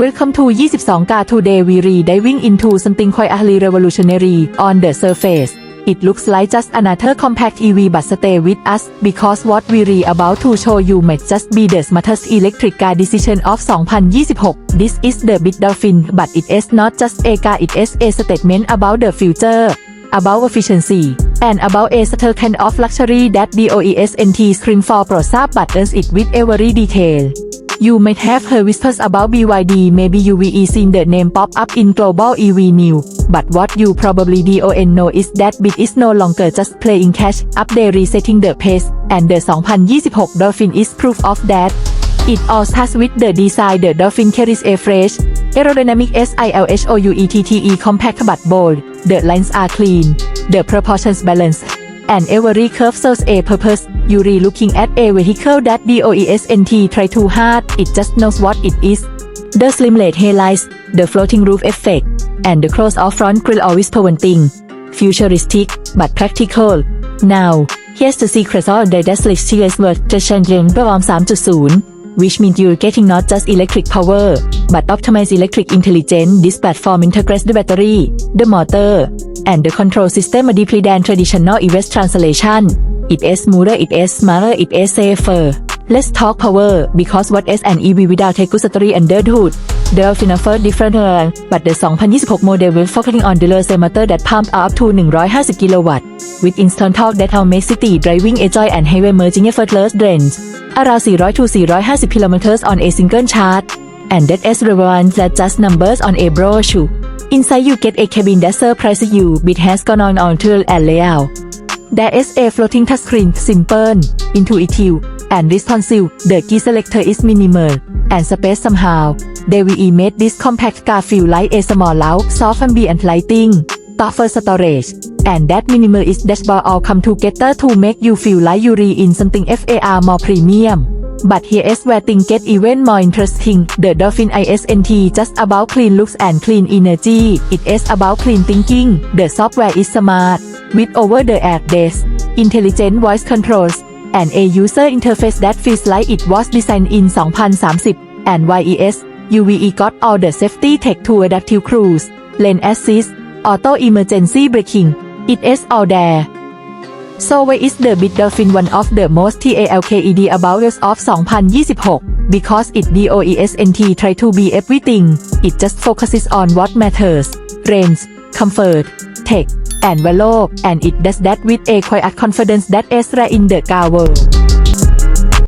Welcome to 22 Ga Today we re diving into something quite highly revolutionary on the surface. It looks like just another compact EV but stay with us because what we re about to show you might just be the smartest electric car decision of 2026. This is the big dolphin but it is not just a car it is a statement about the future. About efficiency, and about a certain kind of luxury that the OESNT screen for ProSap but does it with every detail. You might have heard whispers about BYD, maybe you've seen the name pop up in global EV news. But what you probably don't know is that Bit is no longer just playing catch up, they resetting the pace, and the 2026 Dolphin is proof of that. It all starts with the design. The Dolphin carries a fresh, aerodynamic SILHOUETTE compact but bold. The lines are clean. The proportions balanced. And every curve serves a purpose. You're looking at a vehicle that the OESNT try too hard. It just knows what it is. The slim led headlights, the floating roof effect, and the cross-off front grille always one thing. Futuristic, but practical. Now, here's the secret of the Series version Perform 3.0 which means you're getting not just electric power, but optimized electric intelligence. This platform integrates the battery, the motor, and the control system a deeply than traditional EV translation. It is smoother, it is smarter, it is safer. Let's talk power, because what is an EV without a good story under the hood? The Dolphin offer different uh, but the 2026 model will focusing on the low motor that pump up to 150 kW with instant torque that will make city driving a joy and highway merging effortless range around 400 to 450 km on a single charge and that is relevant that just numbers on a brochure inside you get a cabin that surprises you bit has gone on on tour and layout there is a floating touchscreen, simple, intuitive, and responsive. The key selector is minimal and space somehow. They will made this compact car feel like a small loud, soft ambient lighting, buffer storage, and that minimalist dashboard all come together to make you feel like you're in something FAR more premium. But here is where things get even more interesting. The Dolphin ISNT just about clean looks and clean energy. It is about clean thinking. The software is smart, with over-the-air desk, intelligent voice controls, and a user interface that feels like it was designed in 2030. And YES, UVE got all the safety tech to adaptive cruise, lane assist, auto emergency braking. It is all there. So why is the Bit Dolphin one of the most TALKED about of 2026? Because it DOESNT try to be everything. It just focuses on what matters. Range, comfort, tech, and value. And it does that with a quiet confidence that is in the car world.